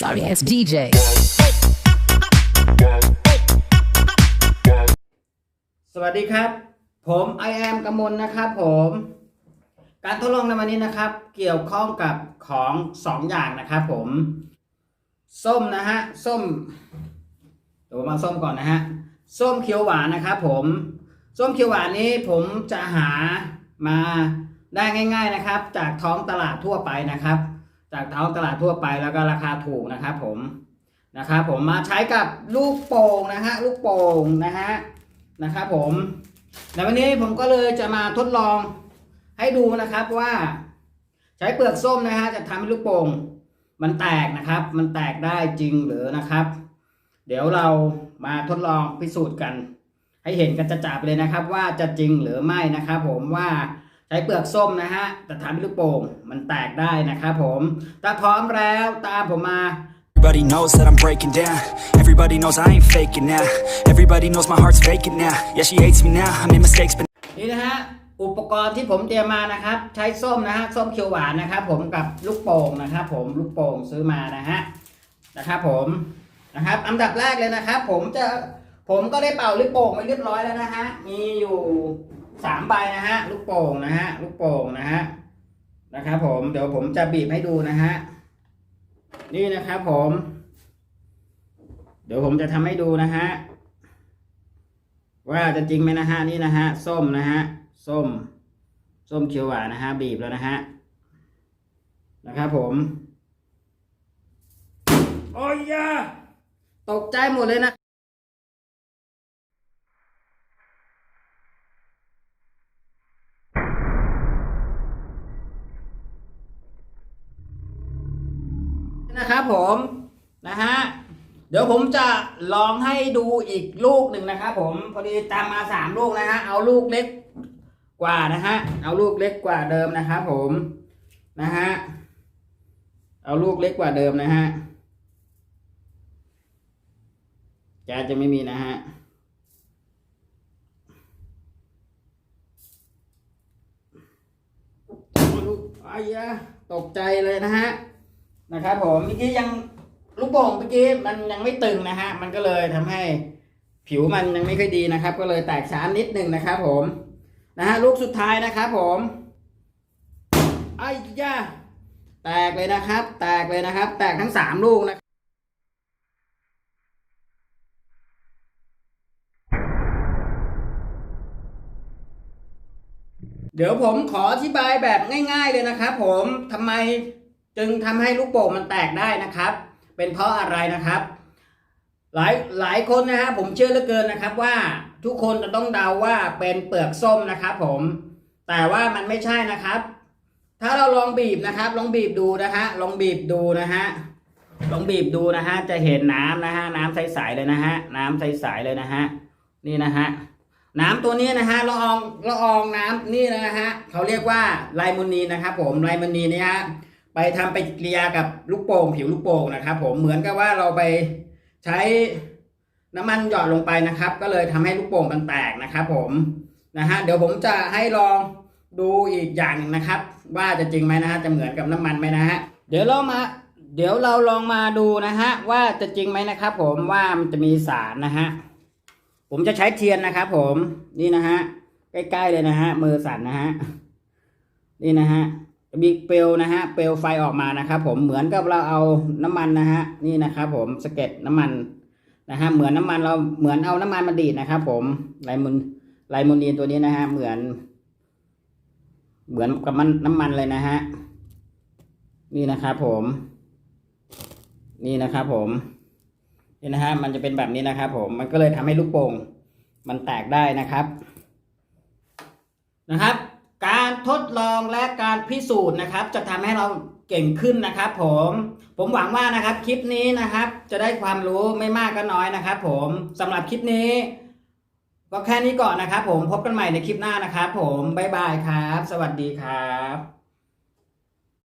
Sorry ass DJ. สวัสดีครับ ผม I am กมลนะครับผม การทดลองในวันนี้นะครับ เกี่ยวข้องกับของสองอย่างนะครับผม ส้มนะฮะ ส้มเดี๋ยวผมเอาส้มก่อนนะฮะ ส้มเขียวหวานนะครับผม ส้มเขียวหวานนี้ผมจะหามาได้ง่าย ๆนะครับ จากท้องตลาดทั่วไปนะครับ จากท้องตลาดทั่วไปแล้วก็ราคาถูกนะครับผมนะครับผมมาใช้กับลูกโป่งนะฮะลูกโป่งนะฮะนะครับผมในวันนี้ผมก็เลยจะมาทดลองให้ดูนะครับว่า ใช้เปลือกส้มนะฮะจะทำให้ลูกโป่งมันแตกนะครับ มันแตกได้จริงหรือนะครับ เดี๋ยวเรามาทดลองพิสูจน์กัน ให้เห็นกันจะจับเลยนะครับ ว่าจะจริงหรือไม่นะครับ ผมว่า ใช้เปลือกส้มนะฮะจะทำให้ลูกโป่งมันแตกได้นะครับผมถ้าพร้อมแล้วตามผมมา Everybody knows that I'm breaking down. Everybody knows I ain't faking now. Everybody knows my heart's vacant now. Yeah, she hates me now. I made mistakes, but นี่นะฮะอุปกรณ์ที่ผมเตรียมมานะครับ ใช้ส้มนะฮะส้มเขียวหวานนะครับ ผมกับลูกโป่งนะครับ ผมลูกโป่งซื้อมานะฮะนะครับผมนะครับอันดับแรกเลยนะครับ ผมจะผมก็ได้เป่าลูกโป่งไปเรียบร้อยแล้วนะฮะมีอยู่ สามใบนะฮะลูกโป่งนะฮะลูกโป่งนะฮะนะครับผมเดี๋ยวผมจะบีบให้ดูนะฮะนี่นะครับผม เดี๋ยวผมจะทำให้ดูนะฮะว่าจะจริงไหมนะฮะนี่นะฮะส้มนะฮะส้ม ส้มเขียวหวานนะฮะบีบแล้วนะฮะนะครับผมโอ้ยยาตกใจหมดเลยนะ นะครับผมนะฮะเดี๋ยวผมจะลองให้ดูอีกลูกหนึ่งนะครับผมพอดีตามมาสามลูกนะฮะเอาลูกเล็กกว่านะฮะเอาลูกเล็กกว่าเดิมนะครับผมนะฮะเอาลูกเล็กกว่าเดิมนะฮะแกจะไม่มีนะฮะลูกไอ้ยะตกใจเลยนะฮะ นะครับผมเมื่อกี้ยังลูกโป่งเมื่อกี้มันยังไม่ตึงนะฮะมันก็เลยทำให้ผิวมันยังไม่ค่อยดีนะครับ ก็เลยแตกช้านิดนึงนะครับผมนะฮะลูกสุดท้ายนะครับผมไอ้ย่าแตกเลยนะครับ แตกเลยนะครับ แตกทั้งสามลูกนะเดี๋ยวผมขออธิบายแบบง่าย ๆเลยนะครับผมทำไม จึงทำให้ลูกโป่งมันแตกได้นะครับ เป็นเพราะอะไรนะครับ หลายหลายคนนะฮะผมเชื่อเหลือเกินนะครับว่าทุกคนจะต้องเดาว่าเป็นเปลือกส้มนะครับ ผม แต่ว่ามันไม่ใช่นะครับ ถ้าเราลองบีบนะครับ ลองบีบดูนะฮะลองบีบดูนะฮะลองบีบดูนะฮะจะเห็นน้ำนะฮะน้ำใสๆเลยนะฮะน้ำใสๆเลยนะฮะนี่นะฮะน้ำตัวนี้นะฮะละอองละอองน้ำนี่นะฮะเขาเรียกว่าไลมูนีนะครับ ผมไลมูนีนเนี่ยฮะ ไปทำปฏิกิริยากับลูกโป่งผิวลูกโป่งนะครับ ผมเหมือนกับว่าเราไปใช้น้ำมันหยอดลงไปนะครับ ก็เลยทำให้ลูกโป่งมันแตกนะครับ ผมนะฮะเดี๋ยวผมจะให้ลองดูอีกอย่างนึงนะครับ ว่าจะจริงไหมนะฮะจะเหมือนกับน้ำมันไหมนะฮะเดี๋ยวเรามาเดี๋ยวเราลองมาดูนะฮะว่าจะจริงไหมนะครับ ผมว่ามันจะมีสารนะฮะผมจะใช้เทียนนะครับ ผมนี่นะฮะใกล้ๆเลยนะฮะมือสั่นนะฮะนี่นะฮะ มีเปลวนะฮะ เปลวไฟออกมานะครับผม เหมือนกับเราเอาน้ำมันนะฮะ นี่นะครับผมสเก็ดน้ำมันนะฮะ เหมือนน้ำมันเรา เหมือนเอาน้ำมันมาดีดนะครับผมไลมุนไลมูนีนตัวนี้นะฮะ เหมือน เหมือนกับมันน้ำมันเลยนะฮะ นี่นะครับผม นี่นะครับผมนี่นะฮะ มันจะเป็นแบบนี้นะครับผม มันก็เลยทำให้ลูกโป่งมันแตกได้นะครับ นะครับ ทดลองและการพิสูจน์นะครับ จะทำให้เราเก่งขึ้นนะครับผม ผมหวังว่านะครับคลิปนี้นะครับ จะได้ความรู้ไม่มากก็น้อยนะครับผมสำหรับคลิปนี้ ก็แค่นี้ก่อนนะครับผมพบกันใหม่ในคลิปหน้านะครับผมบ๊ายบายครับ สวัสดีครับ